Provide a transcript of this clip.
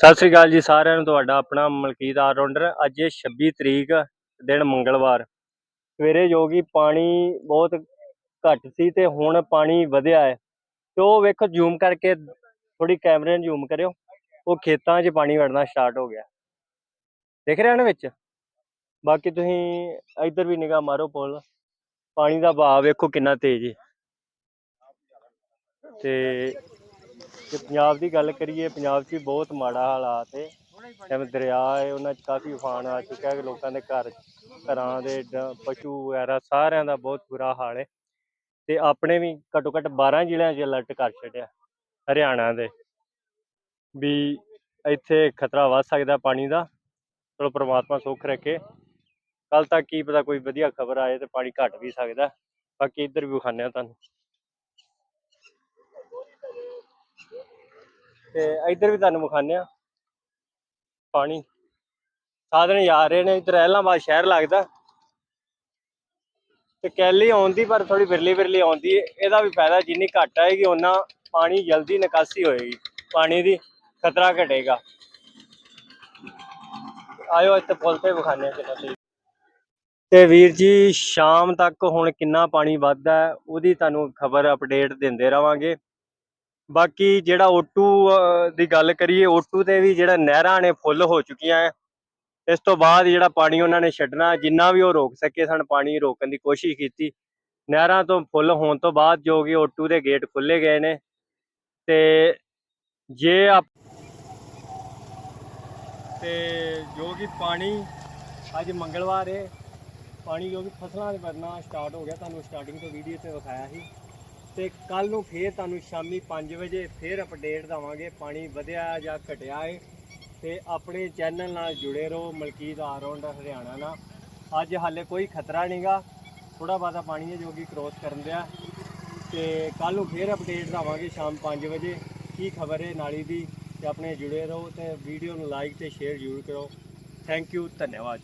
ਸਤਿ ਸ੍ਰੀ ਅਕਾਲ ਜੀ ਸਾਰਿਆਂ ਨੂੰ, ਤੁਹਾਡਾ ਆਪਣਾ ਮਲਕੀਤ ਆਲਰਾਊਂਡਰ ਅੱਜ ਇਹ 26 ਤਰੀਕ, ਦਿਨ ਮੰਗਲਵਾਰ। ਸਵੇਰੇ ਜੋ ਕਿ ਪਾਣੀ ਬਹੁਤ ਘੱਟ ਸੀ ਤੇ ਹੁਣ ਪਾਣੀ ਵਧਿਆ ਹੈ। ਤੇ ਉਹ ਵੇਖੋ ਜ਼ੂਮ ਕਰਕੇ ਥੋੜੀ ਕੈਮਰੇ ਨੂੰ ਜ਼ੂਮ ਕਰਿਓ। ਉਹ ਖੇਤਾਂ 'ਚ ਪਾਣੀ ਵੜਨਾ ਸਟਾਰਟ ਹੋ ਗਿਆ। ਦਿਖ ਰਿਹਾ ਨਾ ਵਿੱਚ? ਬਾਕੀ ਤੁਸੀਂ ਇੱਧਰ ਵੀ ਨਿਗਾਹ ਮਾਰੋ ਪੁੱਲ। ਪਾਣੀ ਦਾ ਵਹਾਅ ਵੇਖੋ ਕਿੰਨਾ ਤੇਜ਼ ਹੈ। ਤੇ ਜੇ ਪੰਜਾਬ ਦੀ ਗੱਲ ਕਰੀਏ, ਪੰਜਾਬ 'ਚ ਵੀ ਬਹੁਤ ਮਾੜਾ ਹਾਲਾਤ ਹੈ ਜਿਵੇਂ ਦਰਿਆ ਹੈ ਉਹਨਾਂ 'ਚ ਕਾਫੀ ਉਫਾਨ ਆ ਚੁੱਕਾ ਹੈ ਲੋਕਾਂ ਦੇ ਘਰ, ਘਰਾਂ ਦੇ ਡ- ਪਸ਼ੂ ਵਗੈਰਾ ਸਾਰਿਆਂ ਦਾ ਬਹੁਤ ਬੁਰਾ ਹਾਲ ਹੈ ਤੇ ਆਪਣੇ ਵੀ ਘੱਟੋ ਘੱਟ 12 ਜ਼ਿਲ੍ਹਿਆਂ 'ਚ ਅਲਰਟ ਕਰ ਛੱਡਿਆ, ਹਰਿਆਣਾ ਦੇ। ਵੀ ਇੱਥੇ ਖਤਰਾ ਵੱਧ ਸਕਦਾ ਪਾਣੀ ਦਾ। ਚਲੋ ਪ੍ਰਮਾਤਮਾ ਸੁੱਖ ਰੱਖੇ। ਕੱਲ ਤੱਕ ਕੀ ਪਤਾ ਕੋਈ ਵਧੀਆ ਖਬਰ ਆਏ ਤੇ ਪਾਣੀ ਘਟ ਵੀ ਸਕਦਾ। ਬਾਕੀ ਇੱਧਰ ਵੀ ਵਿਖਾਉਂਦੇ ਹਾਂ ਤੁਹਾਨੂੰ। ਤੇ ਇੱਧਰ ਵੀ ਤੁਹਾਨੂੰ ਵਿਖਾਉਂਦੇ ਹਾਂ। ਪਾਣੀ। ਸਾਧਨ ਜਾ ਰਹੇ ਨੇ, ਇੱਧਰ ਐਲਾਹਾਬਾਦ ਸ਼ਹਿਰ ਲੱਗਦਾ। ਤੇ ਕੈਲੀ ਆਉਂਦੀ ਪਰ ਥੋੜੀ ਬਿਰਲੀ ਬਿਰਲੀ ਆਉਂਦੀ ਇਹਦਾ ਵੀ ਫਾਇਦਾ ਜਿੰਨੀ ਘੱਟ ਆਏਗੀ ਉਹਨਾਂ ਪਾਣੀ ਜਲਦੀ ਨਿਕਾਸੀ ਹੋਏਗੀ। ਪਾਣੀ ਦੀ ਖਤਰਾ ਘਟੇਗਾ। ਆਇਓ ਇੱਥੇ ਪੁਲ ਤੇ ਵਿਖਾਉਂਦੇ ਹਾਂ ਕਿੰਨਾ ਸਹੀ ਤੇ ਵੀਰ ਜੀ, ਸ਼ਾਮ ਤੱਕ ਹੁਣ ਕਿੰਨਾ ਪਾਣੀ ਵੱਧਦਾ ਉਹਦੀ ਤੁਹਾਨੂੰ ਖਬਰ ਅਪਡੇਟ ਦਿੰਦੇ ਰਵਾਂਗੇ। ਬਾਕੀ ਜਿਹੜਾ ਓਟੂ ਦੀ ਗੱਲ ਕਰੀਏ, ਓਟੂ ਤੇ ਵੀ ਜਿਹੜਾ ਨਹਿਰਾਂ ਨੇ ਫੁੱਲ ਹੋ ਚੁੱਕੀਆਂ ਹੈ ਇਸ ਤੋਂ ਬਾਅਦ ਜਿਹੜਾ ਪਾਣੀ ਉਹਨਾਂ ਨੇ ਛੱਡਣਾ, ਜਿੰਨਾ ਵੀ ਉਹ ਰੋਕ ਸਕੇ ਸਨ, ਪਾਣੀ ਰੋਕਣ ਦੀ ਕੋਸ਼ਿਸ਼ ਕੀਤੀ। ਨਹਿਰਾਂ ਤੋਂ ਫੁੱਲ ਹੋਣ ਤੋਂ ਬਾਅਦ ਜੋ ਕਿ ਓਟੂ ਦੇ ਗੇਟ ਖੁੱਲੇ ਗਏ ਨੇ। ਤੇ ਜੇ ਆਪ ਤੇ ਜੋ ਕਿ ਪਾਣੀ ਅੱਜ ਮੰਗਲਵਾਰ ਹੈ ਪਾਣੀ ਜੋ ਕਿ ਫਸਲਾਂ ਦੇ ਵਰਨਾ ਸਟਾਰਟ ਹੋ ਗਿਆ। ਤੁਹਾਨੂੰ ਸਟਾਰਟਿੰਗ ਤੋਂ ਵੀਡੀਓ ਤੇ ਵਿਖਾਇਆ ਸੀ। ਤੇ ਕੱਲ ਨੂੰ ਫੇਰ ਤੁਹਾਨੂੰ ਸ਼ਾਮੀ 5 ਵਜੇ ਫੇਰ ਅਪਡੇਟ ਦਵਾਂਗੇ, ਪਾਣੀ ਵਧਿਆ ਜਾਂ ਘਟਿਆ ਹੈ ਤੇ ਆਪਣੇ ਚੈਨਲ ਨਾਲ ਜੁੜੇ ਰਹੋ, ਮਲਕੀਤ ਆਰੌਂਡ, ਹਰਿਆਣਾ ਨਾਲ। ਅੱਜ ਹਾਲੇ ਕੋਈ ਖਤਰਾ ਨਹੀਂਗਾ ਥੋੜਾ ਬਾਤਾ ਪਾਣੀ ਹੈ ਜੋ ਕਿ ਕ੍ਰੋਸ ਕਰਨ ਦਿਆ। ਤੇ ਕੱਲ ਨੂੰ ਫੇਰ ਅਪਡੇਟ ਦਵਾਂਗੇ ਸ਼ਾਮ 5 ਵਜੇ। ਕੀ ਖਬਰ ਹੈ ਨਾਲੀ ਦੀ? ਤੇ ਆਪਣੇ ਜੁੜੇ ਰਹੋ ਤੇ ਵੀਡੀਓ ਨੂੰ ਲਾਈਕ ਤੇ ਸ਼ੇਅਰ ਜ਼ਰੂਰ ਕਰੋ। ਥੈਂਕ ਯੂ ਧੰਨਵਾਦ।